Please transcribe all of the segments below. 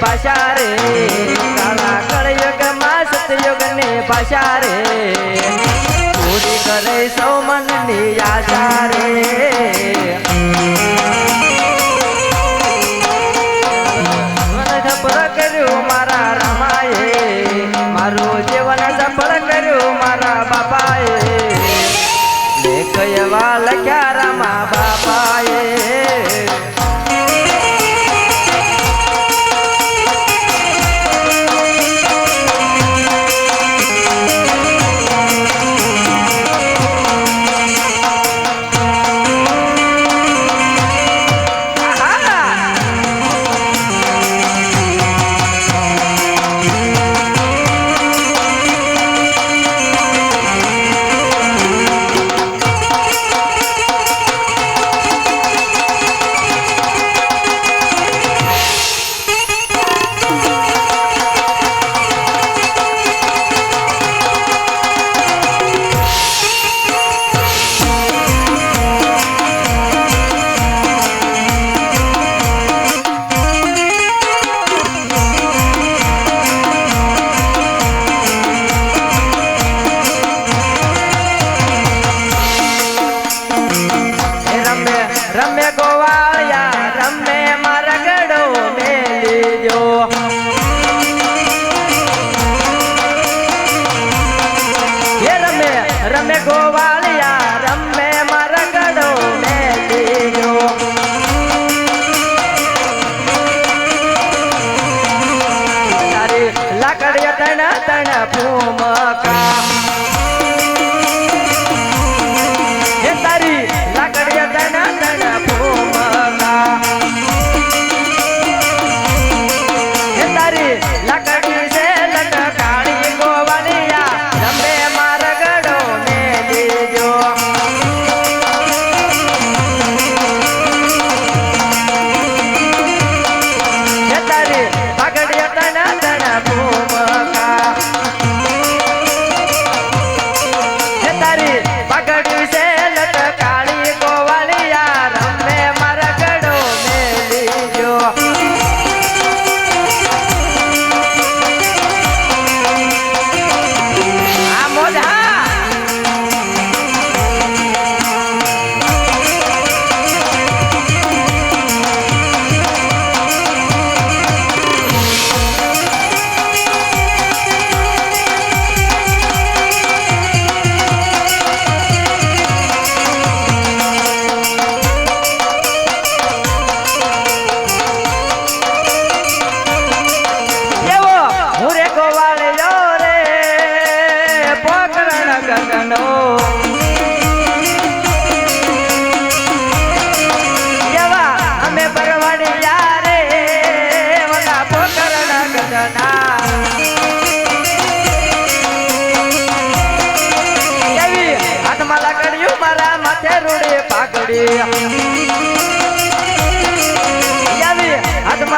ભાષા રે. કાળા કળયુગમાં સતયુગ ને ભાષા રે. પૂરી કરે સૌ મનની આશા રે.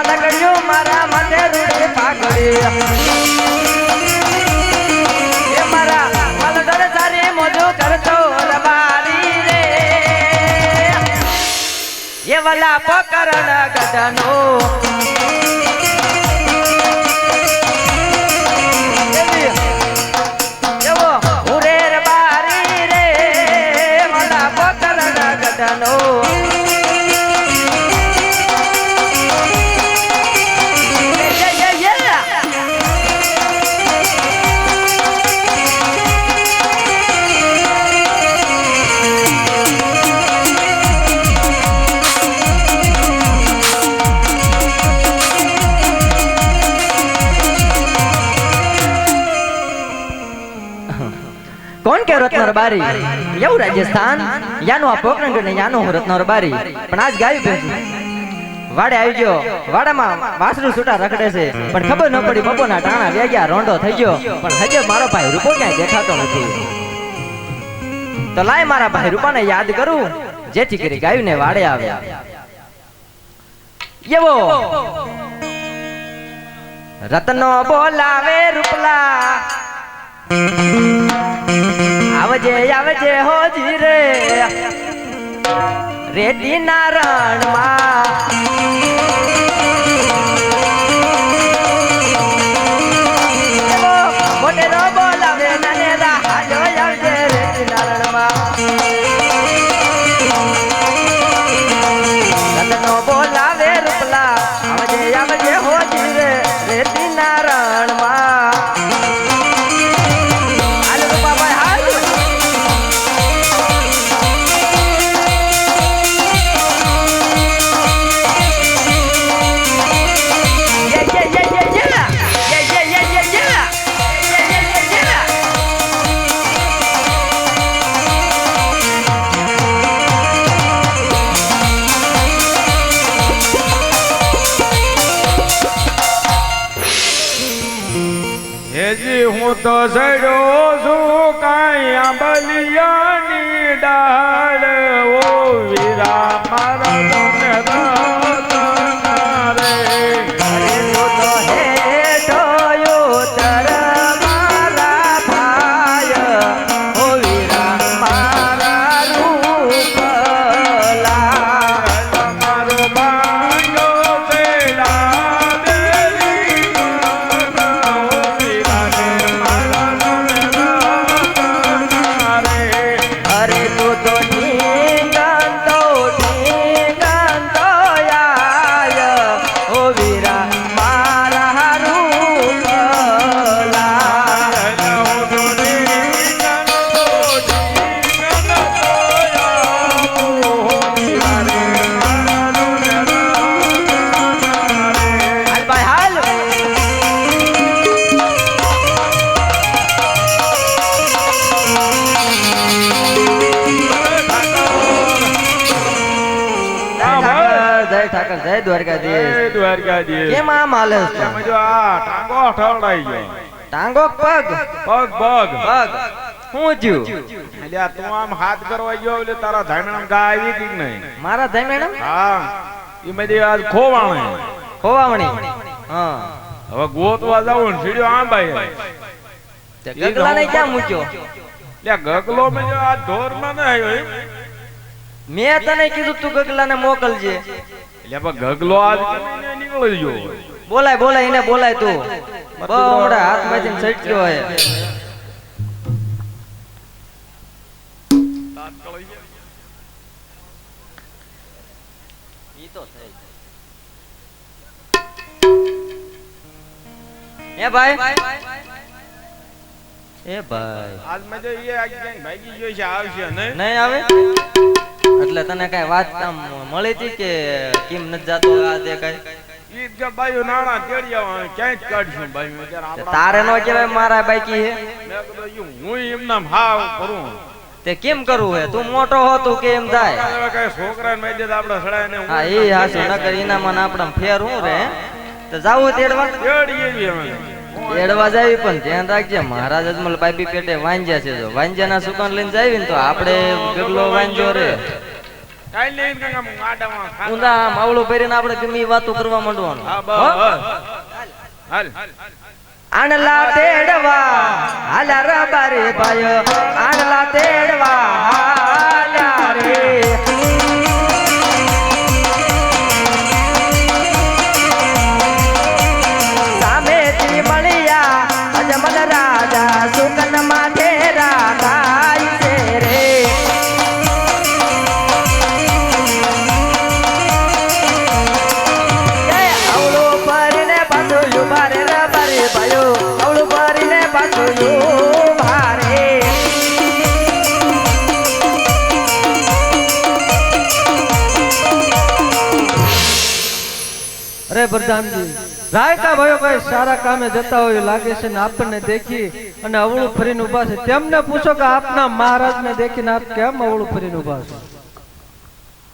લકડ્યું મારા માટે રૂડી પાઘડી એ મારા મલગર સારી મોજુ કરતો રબારી રે એ ગદનો બારી એવું રાજસ્થાન? યાનું આ પોકરણ ને યાનું હું રત્નર બારી પણ આજ ગાયું ભેંસું. વાડે આવી ગયો. વાડામાં વાસરું છૂટા રખડે છે. પણ ખબર ન પડી બપોરના ટાણા વેગ્યા રોંડો થઈ ગયો. પણ હજે મારો ભાઈ રૂપો ક્યાંય દેખાતો નથી. તો લાય મારા ભાઈ રૂપાને યાદ કરું, જેથી કરી ગાયું ને વાડે આવ્યા. એવો. રત્નો બોલાવે રૂપલા. આવજે આવજે હોજી રે. રેતી નારણ રણમાં સડ્યો ઠાકર જય ઠાકર જય દ્વારકાધીશ. કેમ આમ હાલે છે? ટાંગો પગ? પગ પગ. પગ. હું થયું? એટલે તું આમ હાથ કરવા ગયો એટલે તારા ધામણામ ગા આવી કે નહીં? મારા મેડમ હા. એ મેં આજ ખોવાણે. ખોવાણી હા. હવે ગોતવા જાવું ને સીડ્યો આમ ભાઈ ગગલા ને ક્યાં મૂક્યો? લ્યા ગગલો મેં જો આ ઢોરમાં ન આવ્યો મેં તને કીધું તું ગગલા ને મોકલજે. પણ ગગલો આજ કેમ નીકળી ગયો બોલાય બોલાય એને બોલાય તું. બહુ હાથમાંથી છટક્યો હોય. એ ભાઈ. એ ભાઈ. આજ મેં એ ભાગી ગયો છે આવશે નહીં? નહીં આવે? એટલે તને કઈ વાત આમ મળી હતી કે કેમ નથી જાતો આ તે કઈ? તારે નો કહેવાય મારા બાકી હે? હું એમના ભાવ કરું. તે કેમ કરવું હે? તું મોટો હો તું કેમ થાય છોકરાને મેં દીધા આપણે સડાય ને હા એ હાસુ નકર ઇનામાં આપણા ફેર હું રે તો જાવું તેડવા? તેડી અમે જાવી પણ ધ્યાન રાખજે મહારાજ અજમલ બાબી પેટે વાંજ્યા છે. જો વાંજ્યાના સુકાન લઈને જાવી ને તો આપણે કેટલો વાંજો રે. ઊંધા માવળો પહેરીને આપણે ગમે વાતો કરવા માંડવાનું. આણલા તેડવા હાલા રબારે ભાઈ આણલા તેડવા પ્રધાનજી રાયતા ભાઈઓ ભાઈ સારા કામે જતા હોય લાગે છે ને આપણને દેખી અને અવળું ફરીને ઊભા છે. તેમને પૂછો કે આપના મહારાજને દેખીને આપ કેમ અવળું ફરીને ઊભા છો?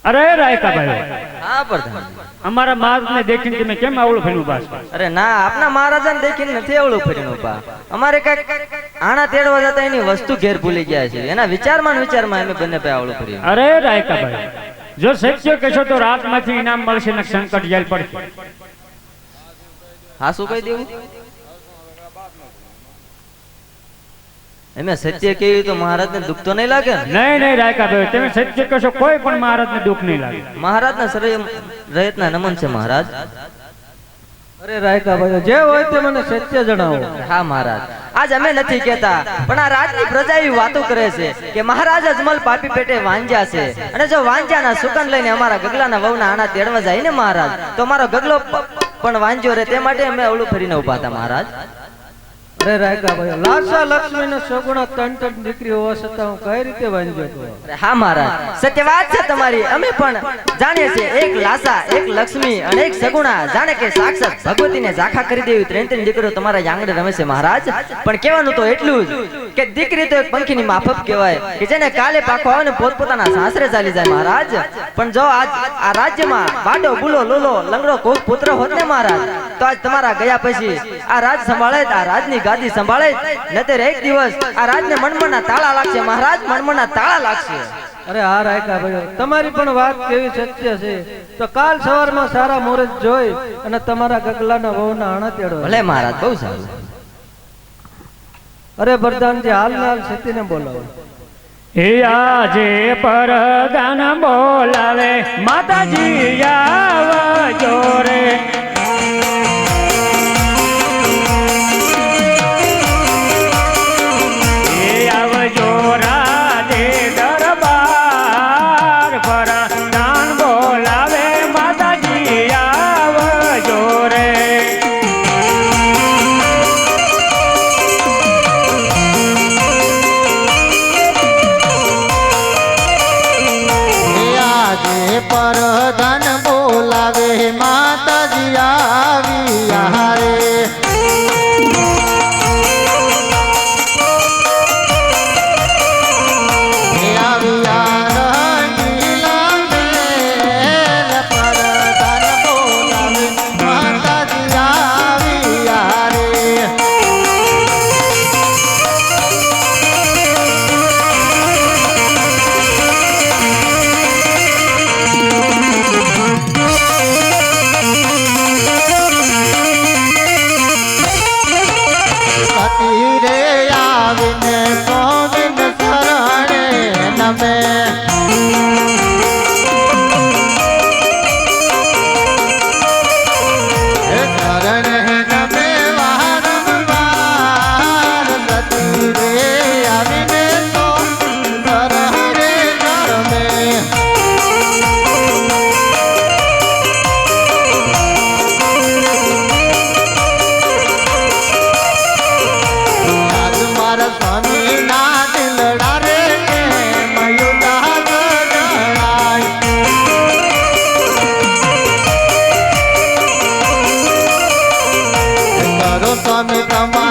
અરે રાયકા ભાઈ હા પ્રધાન અમારા માર્ગને દેખીને તમે કેમ આવડું ફરીને ઊભા છો? અરે ના આપના મહારાજાને દેખીને નથી આવડું ફરીને ઊભા અમારે કંઈક આણા તેડવા જતા એની વસ્તુ ઘેર ભૂલી ગયા છે એના વિચારમાં વિચારમાં અમે બંને ભાઈ આવડું ફરી અરે રાયકા ભાઈ જો સત્ય કહેશો તો રાતમાંથી ઇનામ મળશે ને સંકટ જેલ પડશે. હા શું કહી દેવું? એમે સત્ય કેવી તો મહારાજને દુઃખ તો નહીં લાગે? નહીં નહીં રાયકા ભાઈ તમે સત્ય કહેશો કોઈ પણ મહારાજને દુઃખ નહીં લાગે. મહારાજના શરીર રયતના નમન છે મહારાજ. અરે રાયકા ભાઈ જે હોય તે મને સત્ય જણાવો. હા મહારાજ. આજ અમે નથી કહેતા પણ આ રાજની પ્રજા એવી વાતો કરે છે કે મહારાજ અજમલ પાપી પેટે વાંજ્યા છે. અને જો વાંજ્યાના સુકન લઈને અમારા ગગલાના વહુના આના તેડવા જાય ને મહારાજ તો મારો ગગલો પણ વાંચ્યો રે તે માટે અમે અવળું ફરીને ઊભા હતા મહારાજ. ને દીકરી તમારી. અમે રમે છે મહારાજ. પણ કહેવાનું તો એટલું જ કે દીકરી તો એક પંખીની માફક કહેવાય, કે જેને કાલે પાખો આવે ને પોતપોતાના સાસરે ચાલી જાય મહારાજ. પણ જો આ રાજ્યમાં વાડો બુલો લોલો, લંગડો કોક પુત્ર હોત ને મહારાજ તો આજ તમારા ગયા પછી આ રાજ સંભાળે આ રાજની ગાદી સંભાળે જ. એક દિવસ આ રાજને મનમના તાળા લાગશે મહારાજ મનમના તાળા લાગશે. અરે હા રાયકા ભાઈ તમારી પણ વાત કેવી સત્ય છે. તો કાલ સવારમાં સારા મુહૂર્ત જોઈ અને તમારા ગગલાના વહુના આણા તેડો ભલે મહારાજ બહુ સારું. અરે વરદાનજી હાલ ને હાલ સીતીને બોલાવો. આજે પરદાન બોલાવે માતાજી આવજો રે. કરો સ્વામી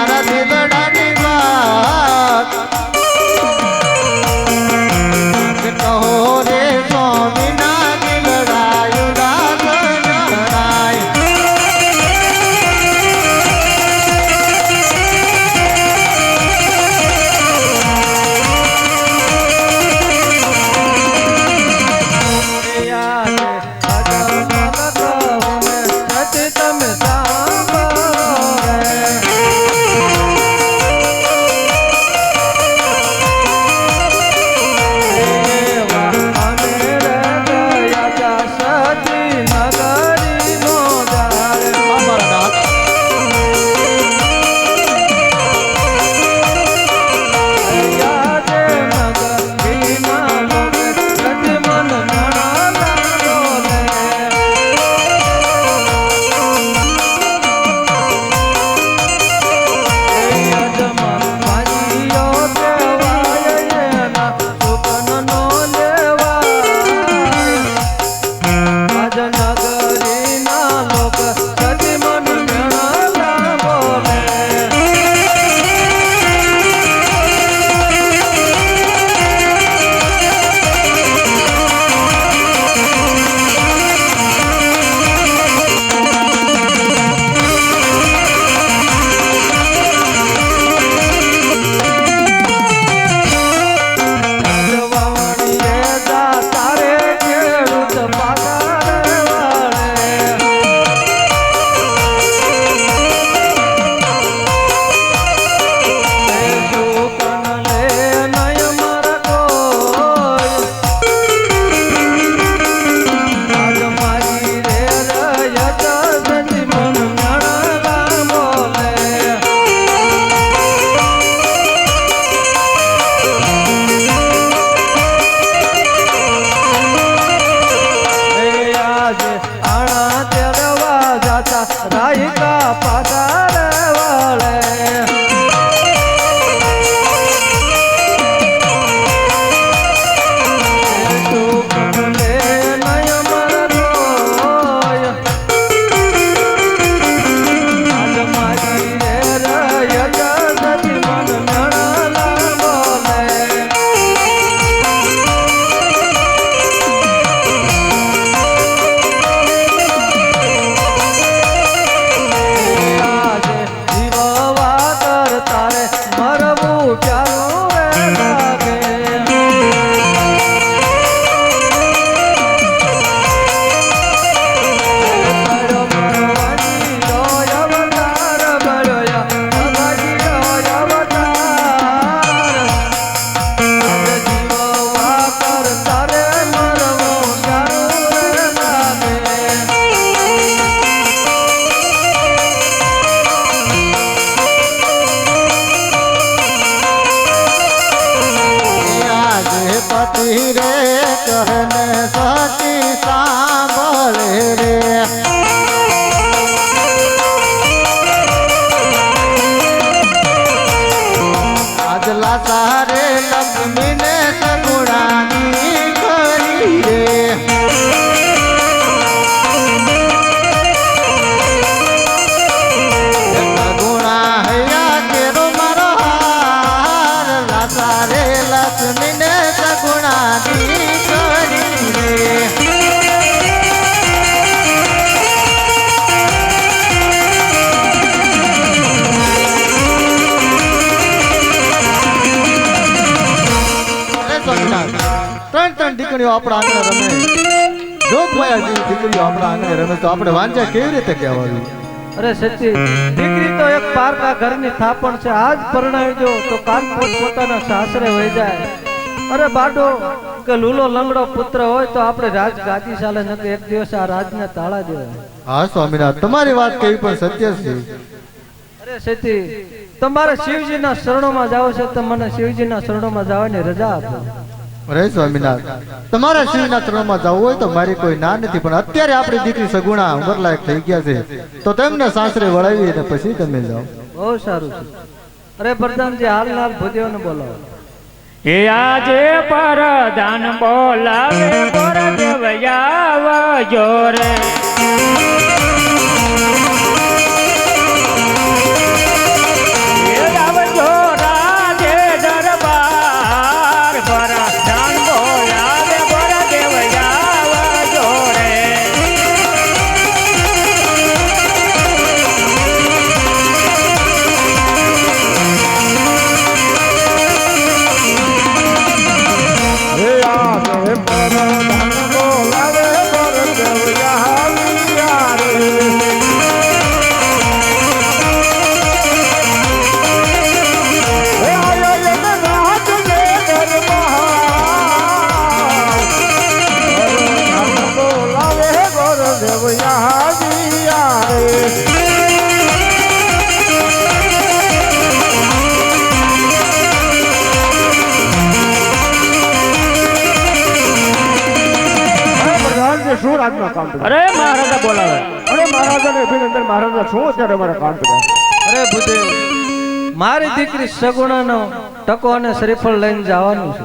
માતા લક્ષ્મી ને સગુણા ત્રણ ત્રણ દીકરીઓ આપણા આંગણે રમે. જોગમાયા જેવી દીકરીઓ આપણા આંગણે રમે, તો આપણે વાંચા કેવી રીતે કહેવાનું અરે સચિન દીકરી તો એક પારકા ઘરની થાપણ છે આજ પરણાવજો તો કાન પોતાના સાસરે વહી જાય. અરે બાડો કે લૂલો લંગડો પુત્ર હોય તો આપણે રાજ ગાજી ચાલે ન એક દિવસ આ રાજને તાળા દેવાય. હા સ્વામિનાથ તમારી વાત કેવી પણ સત્ય છે. અરે સતી તમારે શિવજીના શરણોમાં જાવ છે તો મને શિવજીના શરણોમાં જવાની રજા આપો. રે સ્વામિનાથ તમારા શિવના ચરણમાં જવું હોય તો મારી કોઈ ના નથી પણ અત્યારે આપણી દીકરી સગુણા ઉંમરલાયક થઈ ગયા છે તો તેમને સાસરે વળાવી અને પછી તમે જાઓ. બહુ સારું છે. અરે પ્રધાનજી હાલ હાલ ભૂદેવને બોલાવો. એ આજે પરદાન બોલાવે બોર દેવયાવજો દીકરી સગુણાનો ટકો અને શ્રીફળ લઈને જવાનું છે.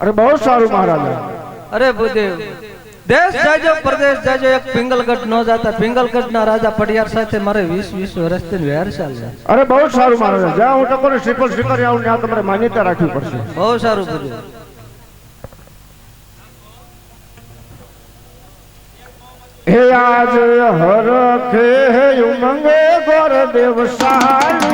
અરે બહુ સારું મહારાજા. અરે ભૂદેવ દેશ જાજો પ્રદેશ જાજો એક પિંગલગઢ નો જાતા. પિંગલગઢના રાજા પડિયાર સાથે મારે વીસ વીસ વર્ષથી વેર ચાલે. અરે બહુ સારું મહારાજા. જ્યાં હું ટકોને શ્રીફળ સ્વીકારી આવું ત્યાં તમારે માન્યતા રાખવી પડશે. બહુ સારું ભૂદેવ. હે આજ હરખે હે ઉમંગે ગોર દેવસાલી